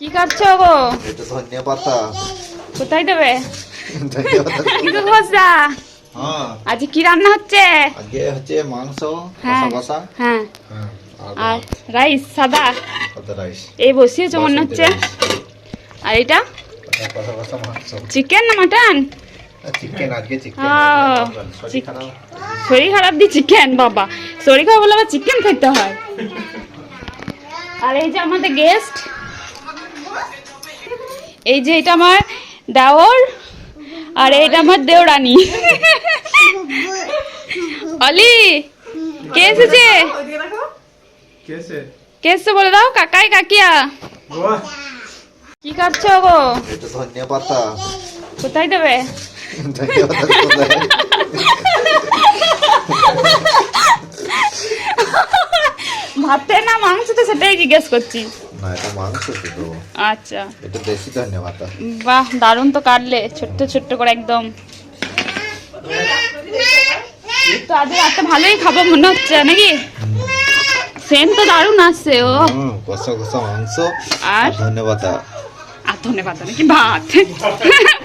কি করছ গো? এটা ধনিয়া পাতা। কোথায় দেবে? কিন্তু হ্যাঁ। আজ কি রান্না হচ্ছে? আজকে হচ্ছে মাংস হ্যাঁ কষা হ্যাঁ। হ্যাঁ আর রাইস সাদা? রাইস। এই বসিয়েছো মনে হচ্ছে। আর এটা? চিকেন না মাটন? শরীর খারাপ। দি চিকেন বাবা। শরীর খারাপ বলে আবার চিকেন খেতে হয়। আর এই যে আমাদের গেস্ট এই যে এটা আমার দেওর আর এটা আমার দেওরানী। অলি কে এসেছে? কে এসেছে? বলে দাও? কাকাই কাকিয়া? কি কাটছো গো? কোথায় দেবে? ভাতে না মাংস তো সেটাই জিজ্ঞেস করছি। না এটা মাংস শুধু। আচ্ছা। এটা দেশি ধনিয়া পাতা বাহ দারুণ তো কাটলে ছোট্ট ছোট্ট করে একদম। তো আজ রাতে ভালোই খাব মনে হচ্ছে নাকি? সেম তো দারুণ আসছে ও। কষা কষা মাংস। আর? আর ধনিয়া পাতা আর ধনে পাতা নাকি? ভাত।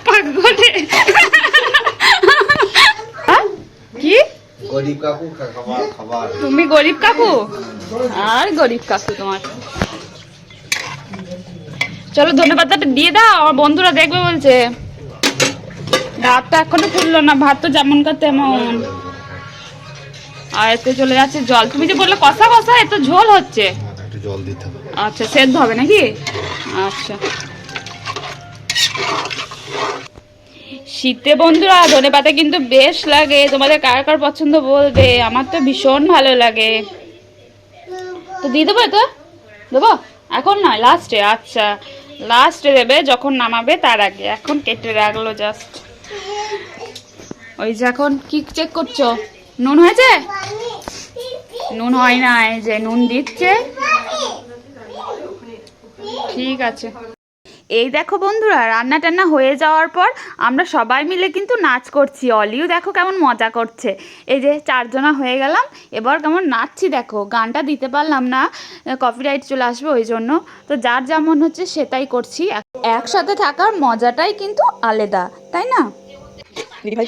পাগলে। কি? গরিব কাকু খাবার। তুমি গরিব কাকু? আর গরিব কাকু তোমার। চলো ধনে পাতাটা দিয়ে দাও আমার বন্ধুরা দেখবে বলছে। ভাতটা এখনও ফুললো না ভাত তো যেমন কা তেমন। আর এতে চলে যাচ্ছে জল। তুমি যে বললে কষা কষা এত ঝোল হচ্ছে। জল দিতে হবে। আচ্ছা সেদ্ধ হবে নাকি? আচ্ছা। শীতে বন্ধুরা ধনে পাতা কিন্তু বেশ লাগে। তোমাদের কার কার পছন্দ বলবে? আমার তো ভীষণ ভালো লাগে। তো দিয়ে দেবো তো দেবো? এখন নয় লাস্টে আচ্ছা লাস্টে দেবে, যখন নামাবে তার আগে। এখন কেটে রাখল জাস্ট ওই যে এখন কি চেক করছ? নুন হয়েছে? নুন হয় না যে নুন দিচ্ছে। ঠিক আছে। এই দেখো বন্ধুরা রান্না টান্না হয়ে যাওয়ার পর আমরা সবাই মিলে কিন্তু নাচ করছি। অলিও দেখো কেমন মজা করছে। এই যে চারজনা হয়ে গেলাম, এবার কেমন নাচছি দেখো। গানটা দিতে পারলাম না কপিরাইট চলে আসবে ওই জন্য। তো যার যেমন হচ্ছে সেটাই করছি। একসাথে থাকার মজাটাই কিন্তু আলাদা, তাই না? দিদি ভাই,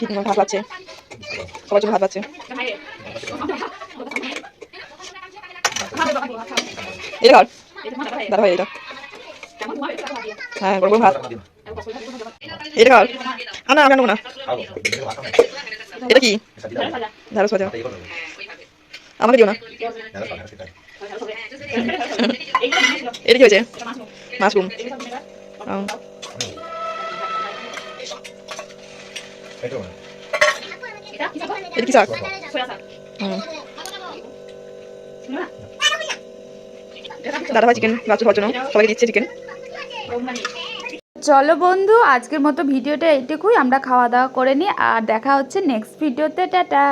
এটা। হ্যাঁ বড় ভাত। এটা ঘর আনা, আমি আনব না। এটা কি? ঢাড়স ভাজা। আমাকে দিও না। এটা কি হয়েছে? মাশরুম। এটা কি শাক? হুম। দাদা ভাই চিকেন খাওয়ার জন্য। সবাইকে দিচ্ছে চিকেন চলো বন্ধু, আজকের মতো ভিডিওটা এইটুকুই। আমরা খাওয়া দাওয়া করে নিই, আর দেখা হচ্ছে নেক্সট ভিডিওতে টাটা।